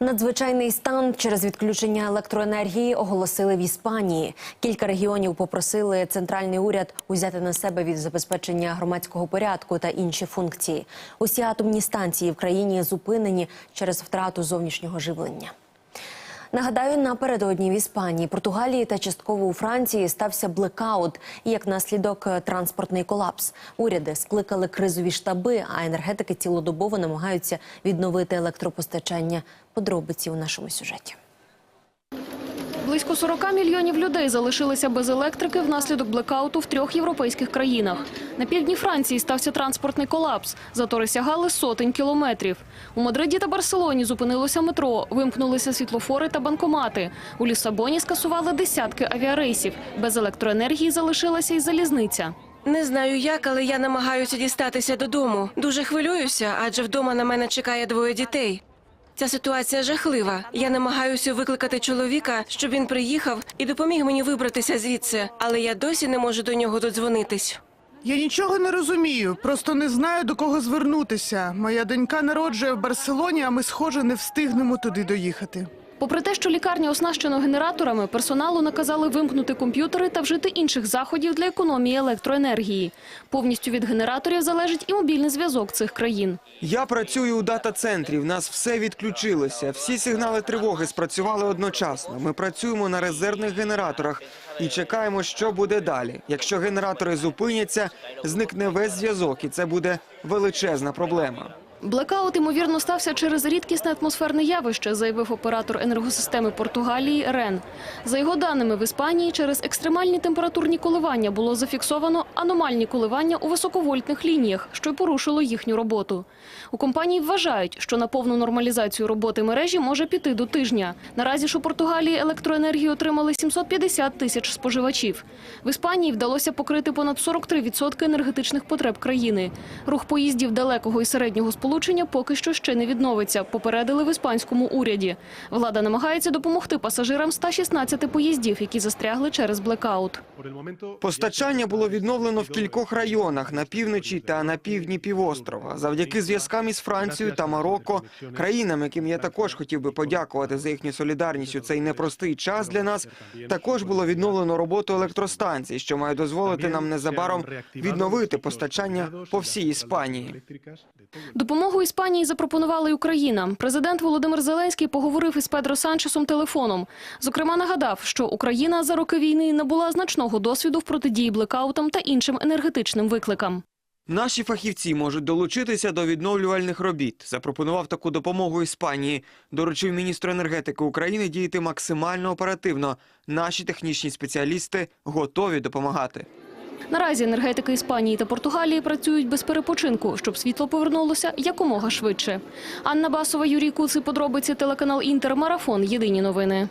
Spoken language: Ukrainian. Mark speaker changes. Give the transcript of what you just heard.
Speaker 1: Надзвичайний стан через відключення електроенергії оголосили в Іспанії. Кілька регіонів попросили центральний уряд узяти на себе від забезпечення громадського порядку та інші функції. Усі атомні станції в країні зупинені через втрату зовнішнього живлення. Нагадаю, напередодні в Іспанії, Португалії та частково у Франції стався блекаут як наслідок е, транспортний колапс. Уряди скликали кризові штаби, а енергетики цілодобово намагаються відновити електропостачання. Подробиці у нашому сюжеті.
Speaker 2: Близько 40 мільйонів людей залишилися без електрики внаслідок блекауту в трьох європейських країнах. На півдні Франції стався транспортний колапс. Затори сягали сотень кілометрів. У Мадриді та Барселоні зупинилося метро, вимкнулися світлофори та банкомати. У Лісабоні скасували десятки авіарейсів. Без електроенергії залишилася й залізниця.
Speaker 3: Не знаю як, але я намагаюся дістатися додому. Дуже хвилююся, адже вдома на мене чекає двоє дітей. Ця ситуація жахлива. Я намагаюся викликати чоловіка, щоб він приїхав і допоміг мені вибратися звідси, але я досі не можу до нього додзвонитись.
Speaker 4: Я нічого не розумію, просто не знаю до кого звернутися. Моя донька народжує в Барселоні, а ми, схоже, не встигнемо туди доїхати.
Speaker 2: Попри те, що лікарня оснащена генераторами, персоналу наказали вимкнути комп'ютери та вжити інших заходів для економії електроенергії. Повністю від генераторів залежить і мобільний зв'язок цих країн.
Speaker 5: Я працюю у дата-центрі. В нас все відключилося. Всі сигнали тривоги спрацювали одночасно. Ми працюємо на резервних генераторах і чекаємо, що буде далі. Якщо генератори зупиняться, зникне весь зв'язок, і це буде величезна проблема.
Speaker 2: Блекаут, ймовірно, стався через рідкісне атмосферне явище, заявив оператор енергосистеми Португалії РЕН. За його даними, в Іспанії через екстремальні температурні коливання було зафіксовано аномальні коливання у високовольтних лініях, що й порушило їхню роботу. У компанії вважають, що на повну нормалізацію роботи мережі може піти до тижня. Наразі ж у Португалії електроенергію отримали 750 тисяч споживачів. В Іспанії вдалося покрити понад 43% енергетичних потреб країни. Рух поїздів далекого і середнього сполучення поки що ще не відновиться, попередили в іспанському уряді. Влада намагається допомогти пасажирам 116 поїздів, які застрягли через блекаут.
Speaker 5: Постачання було відновлено в кількох районах на півночі та на півдні півострова. Завдяки зв'язкам із Францією та Марокко, країнам, яким я також хотів би подякувати за їхню солідарність у цей непростий час для нас. Також було відновлено роботу електростанцій, що має дозволити нам незабаром відновити постачання по всій Іспанії.
Speaker 2: Допомогу Іспанії запропонувала й Україна. Президент Володимир Зеленський поговорив із Педро Санчесом телефоном. Зокрема, нагадав, що Україна за роки війни набула значного досвіду в протидії блекаутам та іншим енергетичним викликам.
Speaker 5: Наші фахівці можуть долучитися до відновлювальних робіт. Запропонував таку допомогу Іспанії. Доручив міністру енергетики України діяти максимально оперативно. Наші технічні спеціалісти готові допомагати.
Speaker 2: Наразі енергетики Іспанії та Португалії працюють без перепочинку, щоб світло повернулося якомога швидше. Анна Басова, Юрій Куци, подробиці телеканал Інтер, Марафон. Єдині новини.